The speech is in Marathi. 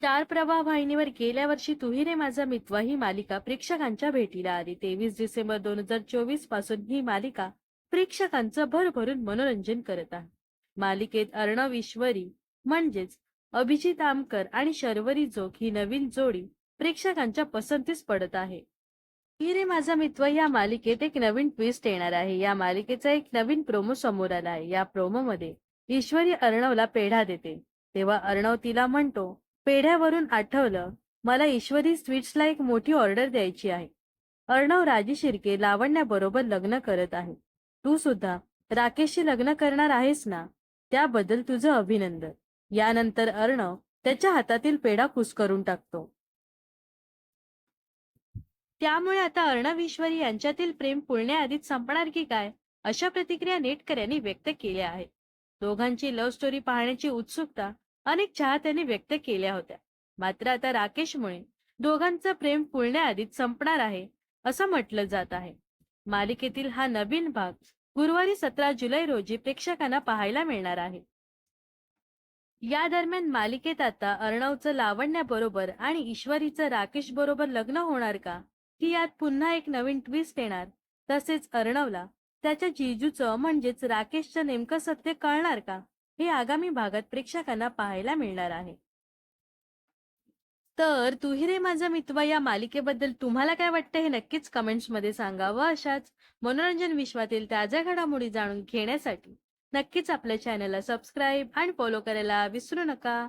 स्टार प्रवाह वाहिनीवर गेल्या वर्षी तुही रे माझा मितवा ही मालिका प्रेक्षकांच्या भेटीला आली. तेवीस डिसेंबर दोन हजार चोवीसपासून ही मालिका प्रेक्षकांचं भरभरून मनोरंजन करत आहे. मालिकेत अर्णव ईश्वरी म्हणजेच अभिजित आमकर आणि शर्वरी जोग ही नवीन जोडी प्रेक्षकांच्या पसंतीस पडत आहे. ही रे माझा मित्र या मालिकेत एक नवीन ट्विस्ट येणार आहे. या मालिकेचा एक नवीन प्रोमो समोर आला आहे. या प्रोमो मध्ये ईश्वरी अर्णवला पेढा देते. तेव्हा अर्णव तिला म्हणतो पेढ्यावरून आठवलं मला ईश्वरी स्वीट्सला एक मोठी ऑर्डर द्यायची आहे. अर्णव राजी शिर्के लावण्याबरोबर लग्न करत आहे. तू सुद्धा राकेशशी लग्न करणार आहेस ना? त्याबद्दल तुझं अभिनंदन. यानंतर अर्णव त्याच्या हातातील पेढा कुस्करून टाकतो. त्यामुळे आता अर्णव ईश्वरी यांच्यातील प्रेम पुळण्याआधीच संपणार की काय? अशा प्रतिक्रिया नेटकऱ्यांनी व्यक्त केल्या आहेत. दोघांची लव्ह स्टोरी पाहण्याची उत्सुकता अनेक चाहत्यांनी व्यक्त केल्या होत्या. मात्र आता राकेशमुळे दोघांचं प्रेम फुलण्याआधीच संपणार आहे असं म्हटलं जात आहे. मालिकेतील हा नवीन भाग गुरुवारी सतरा जुलै रोजी प्रेक्षकांना पाहायला मिळणार आहे. या दरम्यान मालिकेत आता अर्णवचं लावण्याबरोबर आणि ईश्वरीचं राकेश बरोबर लग्न होणार का की यात पुन्हा एक नवीन ट्विस्ट येणार. तसेच अर्णवला त्याच्या जिजूचं म्हणजेच राकेशचं नेमकं सत्य कळणार का? हे आगामी भागात प्रेक्षकांना पाहायला मिळणार आहे. तर तुही रे माझा मितवा या मालिकेबद्दल तुम्हाला काय वाटतं हे नक्कीच कमेंट्समध्ये सांगावं सांगा व अशाच मनोरंजन विश्वातील ताज्या घडामोडी जाणून घेण्यासाठी. नक्कीच आपल्या चॅनलला सबस्क्राईब आणि फॉलो करायला विसरू नका.